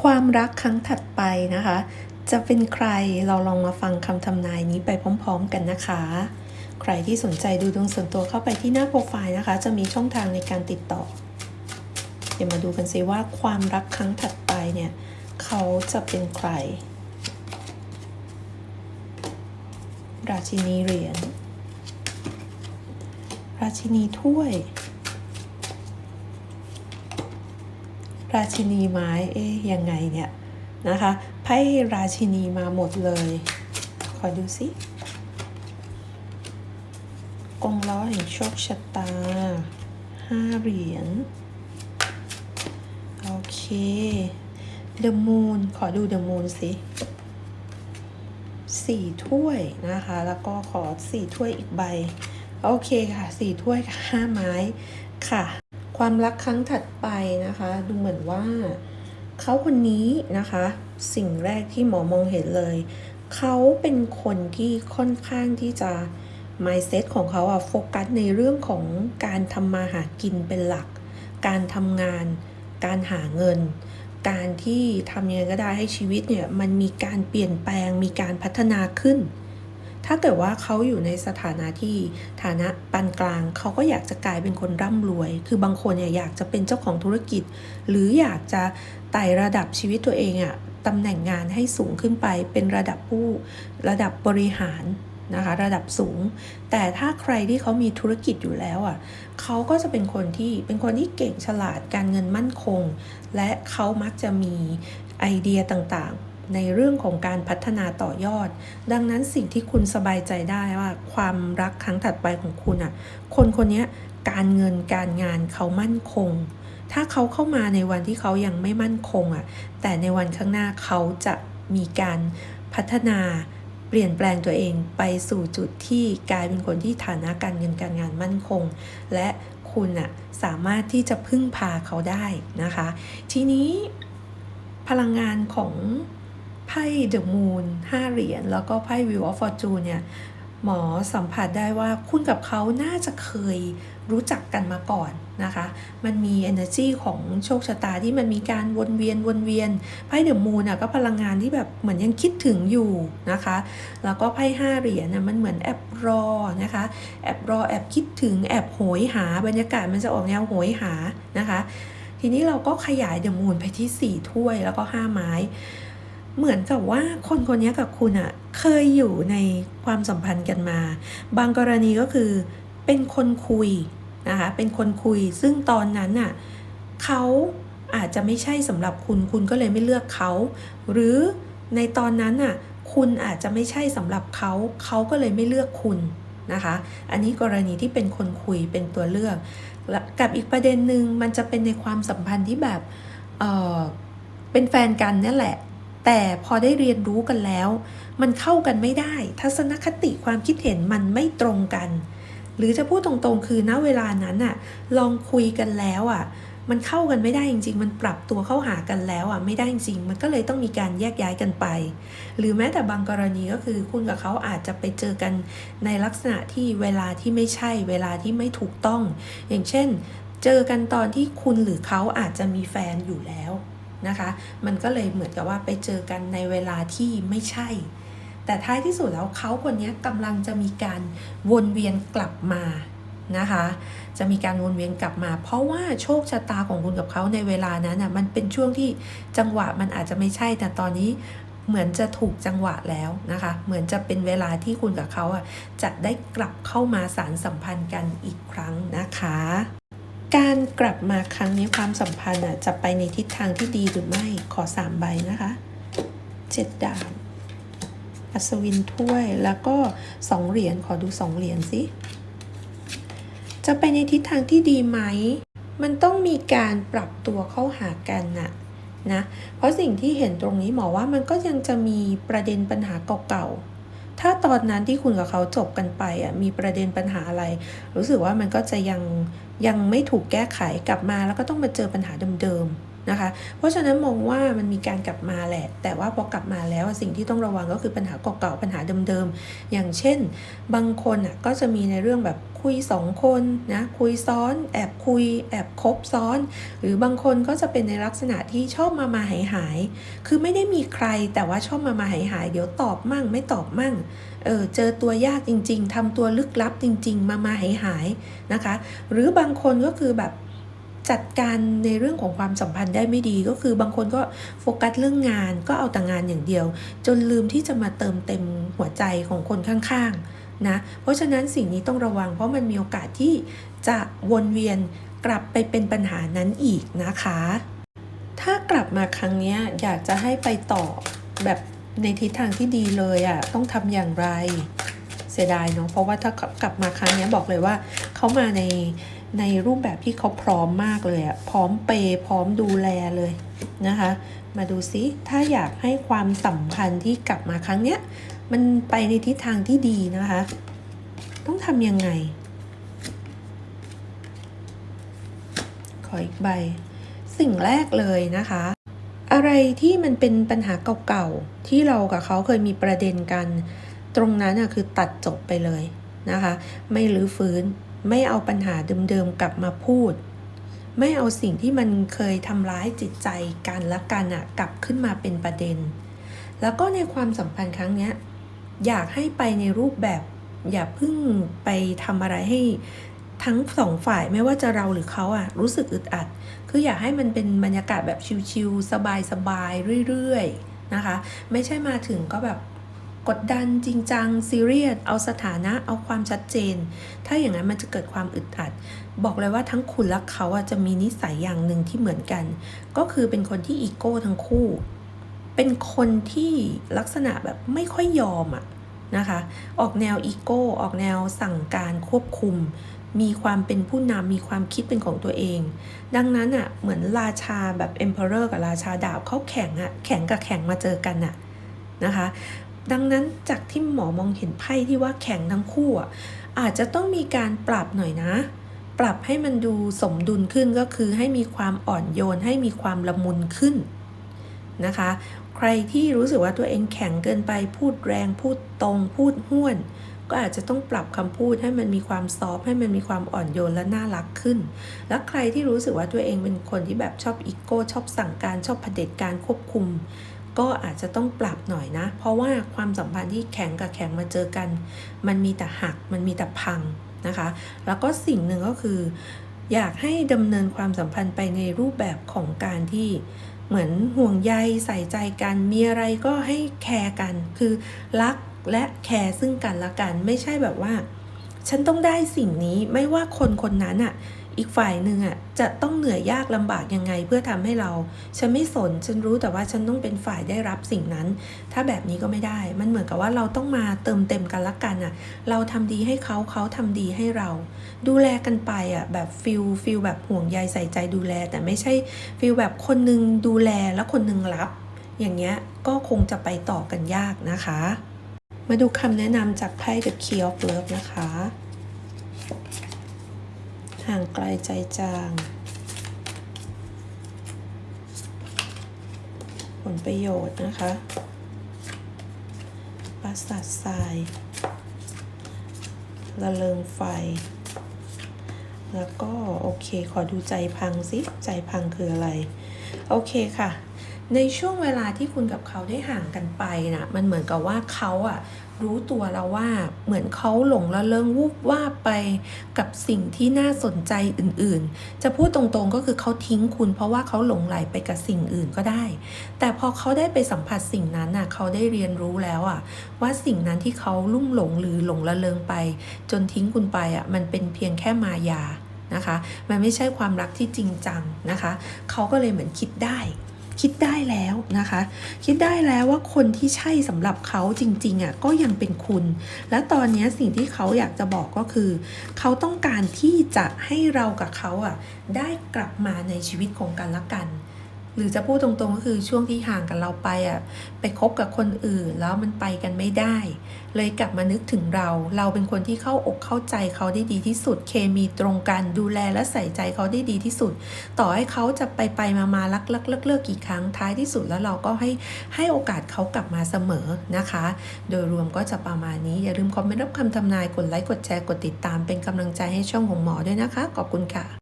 ความรักครั้งถัดไปนะคะ จะเป็นใครเราลองมาฟังคำทำนายนี้ไปพร้อม ๆ กันนะคะ ใครที่สนใจดูดวงส่วนตัวเข้าไปที่หน้าโปรไฟล์นะคะ จะมีช่องทางในการติดต่อ เดี๋ยวมาดูกันสิว่าความรักครั้งถัดไปเนี่ยเขาจะเป็นใคร ราชินีเหรียญราชินีถ้วย ราชินีไม้เอ๊ยยังไงเนี่ยนะคะไพ่ราชินีมาหมดเลย ขอดูสิกงล้อแห่งโชคชะตาห้าเหรียญโอเคเดอะมูนขอดูเดอะมูนสิสี่ถ้วยนะคะ แล้วก็ขอสี่ถ้วยอีกใบ โอเคค่ะสี่ถ้วยกับห้าไม้ค่ะ ความรักครั้งถัดไปนะคะ ดูเหมือนว่าเขาคนนี้นะคะ สิ่งแรกที่หมอมองเห็นเลย เขาเป็นคนที่ค่อนข้างที่จะ mindset ของเขาอะโฟกัสในเรื่องของการทำมาหากินเป็นหลัก การทำงาน การหาเงิน การที่ทำยังไงก็ได้ให้ชีวิตเนี่ย มันมีการเปลี่ยนแปลงมีการพัฒนาขึ้น ถ้าเกิดว่าเขาอยู่ในสถานะที่ฐานะปานกลาง เขาก็อยากจะกลายเป็นคนร่ำรวย คือบางคนเนี่ยอยากจะเป็นเจ้าของธุรกิจ หรืออยากจะไต่ระดับชีวิตตัวเองอะตำแหน่งงานให้สูงขึ้นไป เป็นระดับผู้ระดับบริหารนะคะระดับสูง แต่ถ้าใครที่เขามีธุรกิจอยู่แล้วอะเขาก็จะเป็นคนที่เป็นคนที่เก่งฉลาดการเงินมั่นคง และเขามักจะมีไอเดียต่างๆ ในเรื่องของการพัฒนาต่อยอด ดังนั้นสิ่งที่คุณสบายใจได้ว่าความรักครั้งถัดไปของคุณอะ คนคนนี้การเงินการงานเขามั่นคง ถ้าเขาเข้ามาในวันที่เขายังไม่มั่นคงอะ แต่ในวันข้างหน้าเขาจะมีการพัฒนาเปลี่ยนแปลงตัวเองไปสู่จุดที่กลายเป็นคนที่ฐานะการเงินการงานมั่นคง และคุณอะสามารถที่จะพึ่งพาเขาได้นะคะ ทีนี้พลังงานของ ไพ่เดอะมูนห้าเหรียญแล้วก็ไพ่วิวออฟฟอร์จูเนี่ยหมอสัมผัสได้ว่าคุณกับเขาน่าจะเคยรู้จักกันมาก่อนนะคะ มันมี energy ของโชคชะตาที่มันมีการวนเวียนวนเวียน ไพ่เดอะมูนอะก็พลังงานที่แบบเหมือนยังคิดถึงอยู่นะคะ แล้วก็ไพ่ห้าเหรียญน่ะมันเหมือนแอบรอนะคะ แอบรอแอบคิดถึงแอบโหยหาบรรยากาศมันจะออกแนวโหยหานะคะ ทีนี้เราก็ขยายเดอะมูนไปที่สี่ถ้วยแล้วก็ห้าไม้ เหมือนกับว่าคนคนนี้กับคุณอะเคยอยู่ในความสัมพันธ์กันมา บางกรณีก็คือเป็นคนคุยนะคะเป็นคนคุย ซึ่งตอนนั้นน่ะเขาอาจจะไม่ใช่สำหรับคุณ คุณก็เลยไม่เลือกเขา หรือในตอนนั้นน่ะคุณอาจจะไม่ใช่สำหรับเขา เขาก็เลยไม่เลือกคุณนะคะ อันนี้กรณีที่เป็นคนคุยเป็นตัวเลือกและกับอีกประเด็นหนึ่งมันจะเป็นในความสัมพันธ์ที่แบบเออเป็นแฟนกันนั่แหละ แต่พอได้เรียนรู้กันแล้ว มันเข้ากันไม่ได้ ทัศนคติความคิดเห็นมันไม่ตรงกัน หรือจะพูดตรงๆ คือณเวลานั้นอะลองคุยกันแล้วอะมันเข้ากันไม่ได้จริง ๆ มันปรับตัวเข้าหากันแล้วอะไม่ได้จริงๆมันก็เลยต้องมีการแยกย้ายกันไป หรือแม้แต่บางกรณีก็คือคุณกับเขาอาจจะไปเจอกันในลักษณะที่เวลาที่ไม่ใช่ เวลาที่ไม่ถูกต้อง อย่างเช่น เจอกันตอนที่คุณหรือเขาอาจจะมีแฟนอยู่แล้ว นะคะ มันก็เลยเหมือนกับว่าไปเจอกันในเวลาที่ไม่ใช่ แต่ท้ายที่สุดแล้วเขาคนนี้กำลังจะมีการวนเวียนกลับมานะคะ จะมีการวนเวียนกลับมา เพราะว่าโชคชะตาของคุณกับเขาในเวลานั้นน่ะมันเป็นช่วงที่จังหวะมันอาจจะไม่ใช่ แต่ตอนนี้เหมือนจะถูกจังหวะแล้วนะคะ เหมือนจะเป็นเวลาที่คุณกับเขาอะจะได้กลับเข้ามาสารสัมพันธ์กันอีกครั้งนะคะ การกลับมาครั้งนี้ความสัมพันธ์จะไปในทิศทางที่ดีหรือไม่ขอสามใบนะคะเจ็ดดาบอัศวินถ้วยแล้วก็สองเหรียญขอดูสองเหรียญสิจะไปในทิศทางที่ดีไหม มันต้องมีการปรับตัวเข้าหากันนะนะ เพราะสิ่งที่เห็นตรงนี้หมอว่ามันก็ยังจะมีประเด็นปัญหาเก่าๆ ถ้าตอนนั้นที่คุณกับเขาจบกันไปอะมีประเด็นปัญหาอะไร รู้สึกว่ามันก็จะยัง ยังไม่ถูกแก้ไขกลับมาแล้วก็ต้องมาเจอปัญหาเดิมๆ นะคะ เพราะฉะนั้นมองว่ามันมีการกลับมาแหละ แต่ว่าพอกลับมาแล้วสิ่งที่ต้องระวังก็คือปัญหาเก่าๆปัญหาเดิมๆ อย่างเช่น บางคนอะก็จะมีในเรื่องแบบคุยสองคนนะคุยซ้อน แอบคุย แอบคบซ้อน หรือบางคนก็จะเป็นในลักษณะที่ชอบมามาหายหายคือไม่ได้มีใครแต่ว่าชอบมามาหายหายเดี๋ยวตอบมั่ง ไม่ตอบมั่งเออเจอตัวยากจริง ๆทำตัวลึกลับจริง ๆ มามาหายหายนะคะ หรือบางคนก็คือแบบ จัดการในเรื่องของความสัมพันธ์ได้ไม่ดีก็คือบางคนก็โฟกัสเรื่องงานก็เอาแต่งานอย่างเดียว จนลืมที่จะมาเติมเต็มหัวใจของคนข้างๆนะเพราะฉะนั้นสิ่งนี้ต้องระวังเพราะมันมีโอกาสที่จะวนเวียนกลับไปเป็นปัญหานั้นอีกนะคะ ถ้ากลับมาครั้งนี้อยากจะให้ไปต่อแบบในทิศทางที่ดีเลยอะ่ะต้องทำอย่างไรเสียดายเนาะเพราะว่าถ้ากลับมาครั้งนี้บอกเลยว่าเขามาใน ในรูปแบบที่เขาพร้อมมากเลยอะพร้อมเปย์พร้อมดูแลเลยนะคะ มาดูซิถ้าอยากให้ความสัมพันธ์ที่กลับมาครั้งเนี้ยมันไปในทิศทางที่ดีนะคะ ต้องทำยังไง ขออีกใบ สิ่งแรกเลยนะคะ อะไรที่มันเป็นปัญหาเก่าๆ ที่เรากับเขาเคยมีประเด็นกัน ตรงนั้นอะคือตัดจบไปเลยนะคะ ไม่รื้อฟื้น ไม่เอาปัญหาเดิมๆกลับมาพูด ไม่เอาสิ่งที่มันเคยทำร้ายจิตใจกันและกันอะกลับขึ้นมาเป็นประเด็น แล้วก็ในความสัมพันธ์ครั้งเนี้ยอยากให้ไปในรูปแบบ อย่าเพิ่งไปทำอะไรให้ทั้งสองฝ่ายไม่ว่าจะเราหรือเขาอะรู้สึกอึดอัด คืออยากให้มันเป็นบรรยากาศแบบชิลๆสบายๆเรื่อยๆนะคะ ไม่ใช่มาถึงก็แบบ กดดันจริงจังซีเรียสเอาสถานะเอาความชัดเจน ถ้าอย่างนั้นมันจะเกิดความอึดอัด บอกเลยว่าทั้งคุณและเขาจะมีนิสัยอย่างหนึ่งที่เหมือนกัน ก็คือเป็นคนที่อีโก้ทั้งคู่ เป็นคนที่ลักษณะแบบไม่ค่อยยอมอะนะคะออกแนวอีโก้ออกแนวสั่งการควบคุม มีความเป็นผู้นำมีความคิดเป็นของตัวเอง ดังนั้นอะเหมือนราชาแบบ emperor กับราชาดาบเขาแข่งอะแข่งกับแข่งมาเจอกันอะนะคะ ดังนั้นจากที่หมอมองเห็นไพ่ที่ว่าแข่งทั้งคู่อะอาจจะต้องมีการปรับหน่อยนะ ปรับให้มันดูสมดุลขึ้นก็คือให้มีความอ่อนโยนให้มีความละมุนขึ้นนะคะ ใครที่รู้สึกว่าตัวเองแข็งเกินไปพูดแรงพูดตรงพูดห้วน ก็อาจจะต้องปรับคำพูดให้มันมีความซอฟให้มันมีความอ่อนโยนและน่ารักขึ้น แล้วใครที่รู้สึกว่าตัวเองเป็นคนที่แบบชอบอีโก้ชอบสั่งการชอบเผด็จการควบคุม ก็อาจจะต้องปรับหน่อยนะ เพราะว่าความสัมพันธ์ที่แข็งกับแข็งมาเจอกัน มันมีแต่หักมันมีแต่พังนะคะ แล้วก็สิ่งหนึ่งก็คือ อยากให้ดำเนินความสัมพันธ์ไปในรูปแบบของการที่เหมือนห่วงใยใส่ใจกัน มีอะไรก็ให้แคร์กัน คือรักและแคร์ซึ่งกันและกัน ไม่ใช่แบบว่า ฉันต้องได้สิ่งนี้ ไม่ว่าคนคนนั้นอะ อีกฝ่ายหนึ่งอะจะต้องเหนื่อยยากลำบากยังไงเพื่อทำให้เรา ฉันไม่สน ฉันรู้แต่ว่าฉันต้องเป็นฝ่ายได้รับสิ่งนั้น ถ้าแบบนี้ก็ไม่ได้ มันเหมือนกับว่าเราต้องมาเติมเต็มกันละกันอะ เราทำดีให้เขาเขาทำดีให้เรา ดูแลกันไปอะแบบฟิลฟิลแบบห่วงใยใส่ใจดูแล แต่ไม่ใช่ฟิลแบบคนหนึงดูแลแล้วคนหนึงรับ อย่างเงี้ยก็คงจะไปต่อกันยากนะคะ มาดูคำแนะนำจากไพ่ The Key of Love นะคะ ห่างไกลใจจาง ผลประโยชน์นะคะปราสาททรายระเริงไฟ แล้วก็โอเค ขอดูใจพังสิใจพังคืออะไร โอเคค่ะ ในช่วงเวลาที่คุณกับเขาได้ห่างกันไปนะมันเหมือนกับว่าเขาอะ รู้ตัวแล้วว่าเหมือนเขาหลงละเริงวูบว่าไปกับสิ่งที่น่าสนใจอื่นๆ จะพูดตรงๆก็คือเขาทิ้งคุณ เพราะว่าเขาหลงไหลไปกับสิ่งอื่นก็ได้ แต่พอเขาได้ไปสัมผัสสิ่งนั้นน่ะเขาได้เรียนรู้แล้วอะว่าสิ่งนั้นที่เขาลุ่มหลงหรือหลงละเริงไป จนทิ้งคุณไปอะมันเป็นเพียงแค่มายานะคะ มันไม่ใช่ความรักที่จริงจังนะคะ เขาก็เลยเหมือนคิดได้ คิดได้แล้วนะคะ คิดได้แล้วว่าคนที่ใช่สำหรับเขาจริงๆอะก็ยังเป็นคุณ และตอนนี้สิ่งที่เขาอยากจะบอกก็คือ เขาต้องการที่จะให้เรากับเขาอะได้กลับมาในชีวิตของกันและกัน หรือจะพูดตรงๆก็คือช่วงที่ห่างกันเราไปอะไปคบกับคนอื่นแล้วมันไปกันไม่ได้ เลยกลับมานึกถึงเรา เราเป็นคนที่เข้าอกเข้าใจเขาได้ดีที่สุด เคมีตรงกันดูแลและใส่ใจเขาได้ดีที่สุด ต่อให้เขาจะไปไปมามาลักลักเลิกเลิกกี่ครั้งท้ายที่สุดแล้วเราก็ให้ให้โอกาสเขากลับมาเสมอนะคะ โดยรวมก็จะประมาณนี้อย่าลืมคอมเมนต์รับคำทำนายกดไลค์กดแชร์กดติดตามเป็นกำลังใจให้ช่องของหมอด้วยนะคะขอบคุณค่ะ